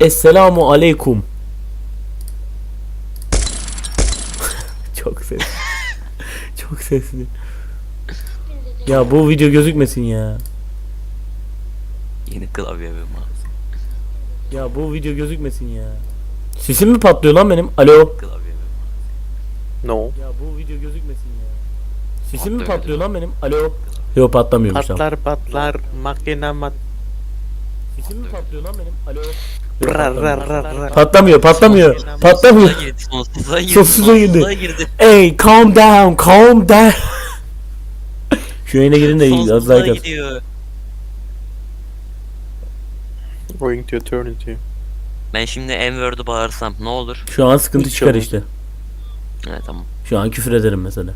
Esselamu aleyküm. Çok sesli. Çok sesli. Ya bu video gözükmesin ya. Yeni klavye ve mouse. Ya bu video gözükmesin ya. Sesim mi patlıyor lan benim? Alo. Klavye ve mouse. No. Ya bu video gözükmesin ya. Sesim mi Patlıyor patlıyor lan benim? Alo. Yok patlamıyormuş tamam. Patlar patlar makine mat. Sesim mi patlıyor lan benim? Alo. Rar rar rar rar. Patlamıyor, patlamıyor. Patlamıyor. Sonsuza girdi, sonsuza girdi. Sonsuza girdi. Hey, calm down, calm down. Şu yayına girin de iyi, az like at. gidiyor. Going to eternity. Ben şimdi M-word'u bağırsam ne olur? Şu an sıkıntı çıkar işte. Evet tamam. Şu an küfür ederim mesela.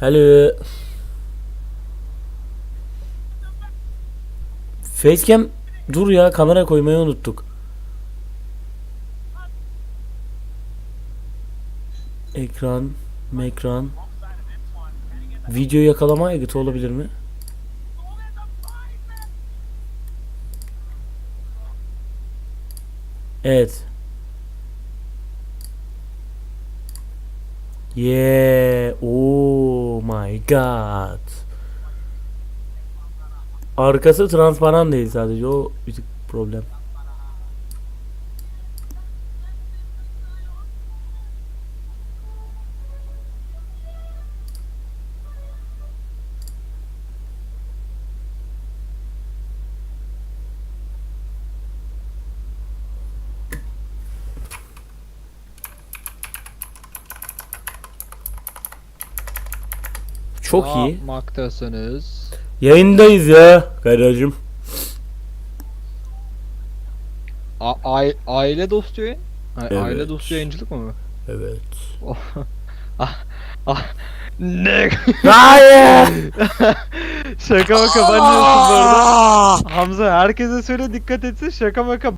Hello. Facecam dur ya kamera koymayı unuttuk. Ekran, ekran. Video yakalama aygıtı olabilir mi? Evet. Yeah. My god. Arkası transparan değil sadece o bir problem. Çok Ne iyi. yapmaktasınız? Yayındayız ya kardeşim. A- ai- aile dostu yayın? A- Evet. Aile dostu yayıncılık mı? Evet. Ne? Hayır. şaka maka ben diyorsun bu arada. Hamza herkese söyle dikkat etsin şaka maka